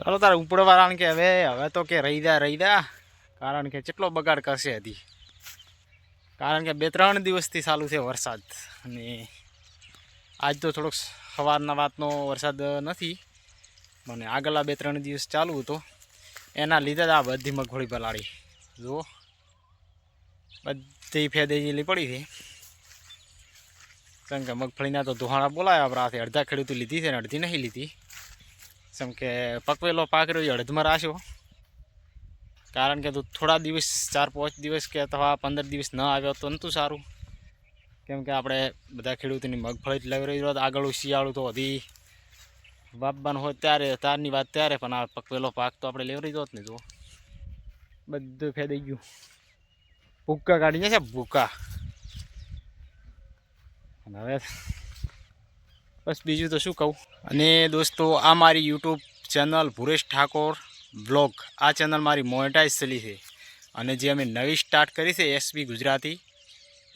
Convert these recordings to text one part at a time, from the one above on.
ચાલો તારે ઉપડવાળાને કે હવે હવે તો કે રહી દા રહી દા કારણ કે કેટલો બગાડ કરશે હજી. કારણ કે બે ત્રણ દિવસથી ચાલુ છે વરસાદ. અને આજ તો થોડોક સવારના વાતનો વરસાદ નથી. મને આગલા બે ત્રણ દિવસ ચાલુ હતો. એના લીધે જ આ બધી મગફળી પલાળી. જુઓ. બધી ફેદેલી પડી છે. કેમ કે મગફળીના તો ધોહાણા બોલાયા આપણાથી અડધા ખેડૂતો લીધી છે ને અડધી નહીં લીધી. જેમ કે પકવેલો પાક રહ્યો અડધમાં રાખ્યો. કારણ કે થોડા દિવસ, ચાર પાંચ દિવસ કે અથવા પંદર દિવસ ન આવ્યો તો નહોતું સારું. કેમ કે આપણે બધા ખેડૂતોની મગફળી લઈ રહી હોત, આગળ શિયાળું તો હજી વાપવાનું હોય ત્યારે, તારની વાત ત્યારે, પણ આ પકવેલો પાક તો આપણે લેવરી દો જ. નહીં તો બધું ફેદાઈ ગયું. ભૂક્કા કાઢી જશે ભૂક્કા હવે બસ બીજું તો શું કહું. અને દોસ્તો, આ મારી YouTube channel Bhuresh Thakor blog આ ચેનલ મારી મોનેટાઈઝ થયેલી છે. અને જે અમે નવી સ્ટાર્ટ કરી છે એસબી ગુજરાતી,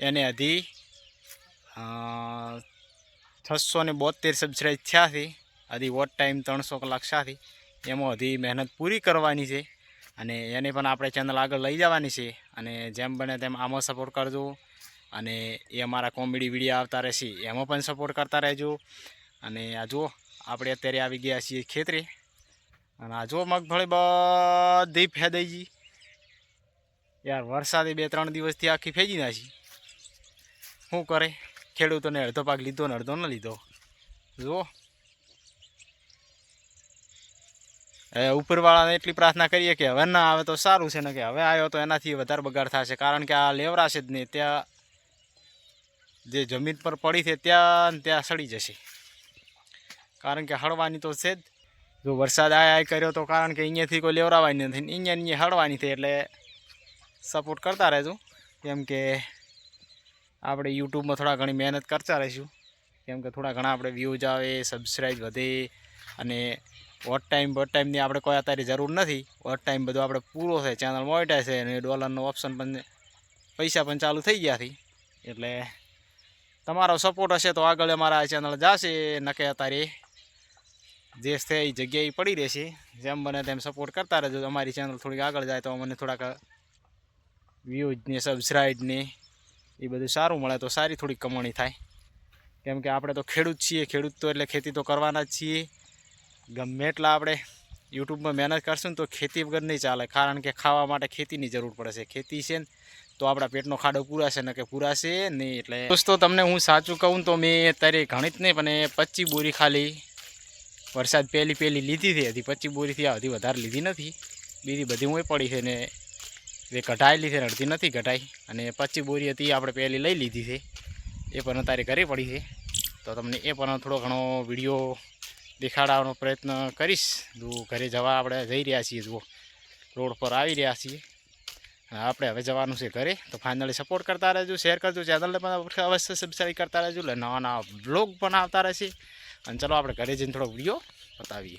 એને હજી છસો ને બોતેર સબસ્ક્રાઈબ થયા છે. હજી વોટ ટાઈમ ત્રણસો કલાક સાથી એમાં હજી મહેનત પૂરી કરવાની છે. અને એને પણ આપણે ચેનલ આગળ લઈ જવાની છે. અને જેમ બને તેમ આમાં સપોર્ટ કરજો. અને એ અમારા કોમેડી વીડિયો આવતા રહેશે, એમાં પણ સપોર્ટ કરતા રહેજો. અને આ જુઓ, આપણે અત્યારે આવી ગયા છીએ ખેતરે. અને આ જુઓ, મગફળી બધી ફેદાઈ ગઈ. યાર, વરસાદે બે ત્રણ દિવસથી આખી ફેંજી નાખી. શું કરે? ખેડૂતોને અડધો પાક લીધો ને અડધો ન લીધો. જુઓ. ઉપરવાળાને એટલી પ્રાર્થના કરીએ કે હવે ના આવે તો સારું છે, ને કે હવે આવ્યો તો એનાથી વધારે બગાડ થશે. કારણ કે આ લેવરાશે જ નહીં. ત્યાં જે જમીન પર પડી છે ત્યાં ત્યાં સડી જશે. કારણ કે હળવાની તો છે જ. જો વરસાદ આય કર્યો તો કારણ કે અહીંયાથી કોઈ લેવરાવાની નથી અહીંયા અહીંયા હળવાની થઈ એટલે સપોર્ટ કરતા રહેજો. કેમ કે આપણે યુટ્યુબમાં થોડા ઘણી મહેનત કરતા રહીશું. કેમ કે થોડા ઘણા આપણે વ્યૂઝ આવે સબસ્ક્રાઈબ વધે અને વોટ ટાઈમ વોટ ટાઈમની આપણે કોઈ અત્યારે જરૂર નથી. વોટ ટાઈમ બધો આપણે પૂરો છે ચેનલ મોનિટાઈઝ છે અને ડોલરનો ઓપ્શન પણ પૈસા પણ ચાલુ થઈ ગયા હતી એટલે તમારો સપોર્ટ હશે તો આગળ અમારા આ ચેનલ જશે. નકે અત્યારે જે છે એ જગ્યાએ પડી રહેશે. જેમ બને તેમ સપોર્ટ કરતા રહેજો. અમારી ચેનલ થોડીક આગળ જાય તો અમને થોડાક વ્યૂઝ ને સબસ્ક્રાઈબ ને એ બધું સારું મળે તો સારી થોડીક કમાણી થાય. કેમ કે આપણે તો ખેડૂત છીએ. ખેડૂત તો એટલે ખેતી તો કરવાના જ છીએ. ગમે એટલા આપણે યુટ્યુબમાં મહેનત કરશું ને તો ખેતી વગર નહીં ચાલે. કારણ કે ખાવા માટે ખેતીની જરૂર પડે છે. ખેતી છે ને તો આપણા પેટનો ખાડો પૂરાશે ને કે પૂરાશે નહીં એટલે. દોસ્તો, તમને હું સાચું કહું તો મેં અત્યારે ઘણી જ નહીં પણ પચીસ બોરી ખાલી વરસાદ પહેલી પહેલી લીધી હતી, હજી પચીસ બોરીથી આ હજી વધારે લીધી નથી. બીજી બધી હું પડી છે ને એ ઘટાયેલી છે ને અડધી નથી ઘટાઈ. અને પચીસ બોરી હતી આપણે પહેલી લઈ લીધી છે. એ પણ અત્યારે ઘરે પડી છે. તો તમને એ પણ થોડો ઘણો વીડિયો દેખાડવાનો પ્રયત્ન કરીશ. જો ઘરે જવા આપણે જઈ રહ્યા છીએ, જુઓ. રોડ પર આવી રહ્યા છીએ. આપણે હવે જવાનું છે ઘરે. તો ફાઇનલી સપોર્ટ કરતા રહેજો શેર કરજો ચેનલને પણ અવશ્ય સબસ્ક્રાઈબ કરતા રહેજો. એટલે નવા નવા બ્લોગ આવતા રહેશે. અને ચલો, આપણે ઘરે જઈને થોડો વીડિયો બતાવીએ.